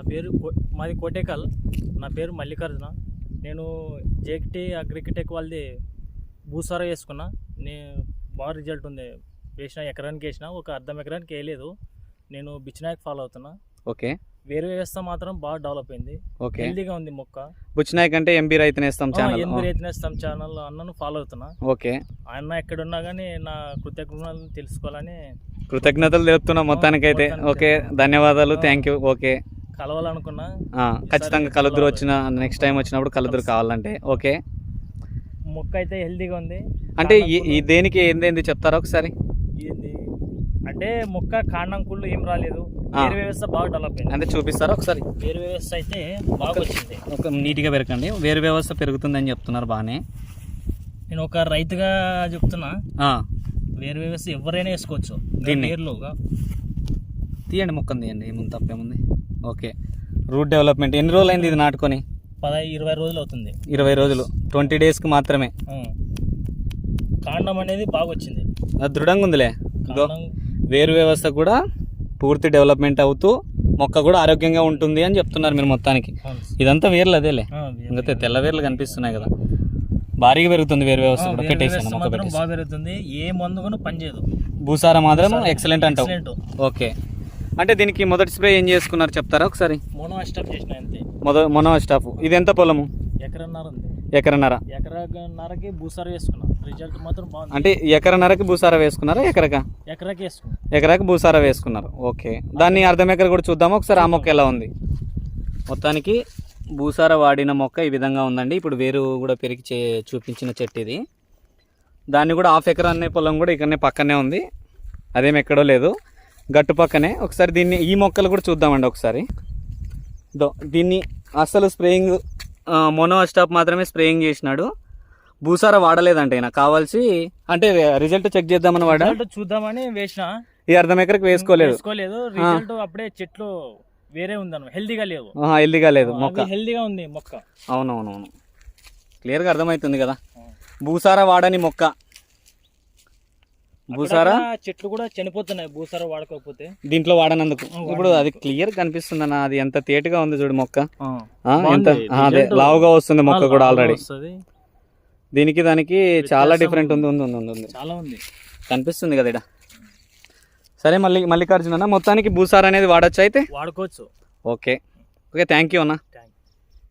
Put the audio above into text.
నా పేరు మాది కోటేకల్. నా పేరు మల్లికార్జున. నేను జేకిటీ అగ్రికిటెక్ వాళ్ళది భూసారా వేసుకున్నా. నేను బాగా రిజల్ట్ ఉంది. వేసిన ఎకరానికి వేసిన ఒక అర్ధం ఎకరానికి వేయలేదు. నేను బిచ్చినాయక్ ఫాలో అవుతున్నా. ఓకే. వేరే వ్యవస్థ మాత్రం బాగా డెవలప్ అయింది. ఓకే. హెల్దీగా ఉంది మొక్క. బుచ్చినాయక్ అంటే ఎంబీ రైతు నేస్తాం ఛానల్. ఎనిమిది రైతునేస్తాం ఛానల్ అన్నను ఫాలో అవుతున్నా. ఓకే. ఆయన ఎక్కడున్నా కానీ నా కృతజ్ఞతలు తెలుసుకోవాలని కృతజ్ఞతలు తెలుపుతున్నా మొత్తానికైతే. మొత్తానికి ఓకే. ధన్యవాదాలు. Thank you. ఓకే. కలవాలనుకున్నా ఖచ్చితంగా కలుద్దురు వచ్చిన నెక్స్ట్ టైం వచ్చినప్పుడు కలుద్దురు కావాలంటే. ఓకే మొక్క అయితే హెల్దీగా ఉంది. అంటే ఈ- దేనికి ఏందేంది చెప్తారా ఒకసారి? అంటే మొక్క కాండం కుళ్ళు ఏం రాలేదు. వేరు వ్యవస్థ బాగా డెవలప్ అయింది. అంటే చూపిస్తారా ఒకసారి? వేరు వ్యవస్థ అయితే బాగా వచ్చింది. ఒక నీట్గా పెరగండి. వేరు వ్యవస్థ పెరుగుతుందని చెప్తున్నారు బాగానే. నేను ఒక రైతుగా చెప్తున్నా. వేరు వ్యవస్థ ఎవరైనా వేసుకోవచ్చు. దీన్ని? వేరులోగా తీయండి మొక్కను తీయండి. ఏముంది తప్పేముంది? ఓకే. రూట్ డెవలప్మెంట్ ఎన్ని రోజులు అయింది ఇది నాటుకొని? పదహై ఇరవై రోజులు అవుతుంది. ఇరవై రోజులు. ట్వంటీ డేస్కి మాత్రమే. కాండం అనేది బాగా వచ్చింది అది దృఢంగా ఉందిలే. వేరు వ్యవస్థ కూడా పూర్తి డెవలప్మెంట్ అవుతూ మొక్క కూడా ఆరోగ్యంగా ఉంటుంది అని చెప్తున్నారు మీరు మొత్తానికి. ఇదంతా వేర్లు అదేలే. ఇంకా తెల్ల వేర్లు కనిపిస్తున్నాయి కదా. భారీగా పెరుగుతుంది వేరు వ్యవస్థ కూడా. పెట్టేసాను మొక్క పెట్టేసి. బాగా పెరుగుతుంది. ఏ మందు కూడా పనిచేయదు. భూసార మాత్రం ఎక్సలెంట్ అంటావు. ఓకే. అంటే దీనికి మొదటి స్ప్రే ఏం చేసుకున్నారు చెప్తారా ఒకసారి? మోనో స్టాప్ చేసిన అంతే. మొద మొన స్టాఫ్ ఇది ఎంత పొలము? ఎకరన్నర ఉంది. ఎకరన్నర. ఎకరన్నరకి భూసార వేసుకున్నా. రిజల్ట్ మాత్రం బాగుంది. అంటే ఎకరన్నరకి భూసార వేసుకున్నారా ఎకరకా? ఎకరాకి వేసుకున్నా. ఎకరాకి భూసార వేసుకున్నారు. ఓకే. దాన్ని అర్ధం ఎకర కూడా చూద్దాము? ఒకసారి ఆ మొక్క ఎలా ఉంది? మొత్తానికి భూసార వాడిన మొక్క ఈ విధంగా ఉందండి. ఇప్పుడు వేరు కూడా పెరిగి చూపించిన చెట్టు ఇది. దాన్ని కూడా హాఫ్ ఎకర్ అనే పొలం కూడా ఇక్కడనే పక్కనే ఉంది. అదేం ఎక్కడో లేదు. గట్టు పక్కనే. ఒకసారి దీన్ని ఈ మొక్కలు కూడా చూద్దామండి ఒకసారి. దో దీన్ని అసలు స్ప్రేయింగ్ మోనో స్టాప్ మాత్రమే స్ప్రేయింగ్ చేసినాడు. భూసార వాడలేదంటే నాకు కావాల్సి అంటే రిజల్ట్ చెక్ చేద్దామని వాడా? చూద్దామని వేసిన. ఈ అర్ధం ఎకరకు వేసుకోలేదు. వేసుకోలేదు రిజల్ట్ అప్పుడే చెట్లు వేరే ఉందన్న హెల్దీగా లేవు. ఆహా, హెల్దీగా లేదు మొక్క. హెల్దీగా ఉంది మొక్క. అవునవునవును. క్లియర్గా అర్థమవుతుంది కదా. భూసార వాడని మొక్క. భూసార? చెట్లు కూడా చనిపోతున్నాయి భూసార వాడకపోతే దీంట్లో వాడనందుకు. ఇప్పుడు అది క్లియర్ కనిపిస్తుంది అన్న అది ఎంత తేటగా ఉంది చూడు మొక్క. ఎంత? అదే లావుగా వస్తుంది మొక్క కూడా ఆల్రెడీ దీనికి దానికి చాలా డిఫరెంట్ ఉంది ఉంది చాలా ఉంది. కనిపిస్తుంది కదా ఇక్కడ. సరే మళ్ళీ మల్లికార్జున మొత్తానికి భూసార అనేది వాడచ్చు అయితే? వాడుకోవచ్చు. ఓకే. ఓకే థ్యాంక్ యూ అన్న.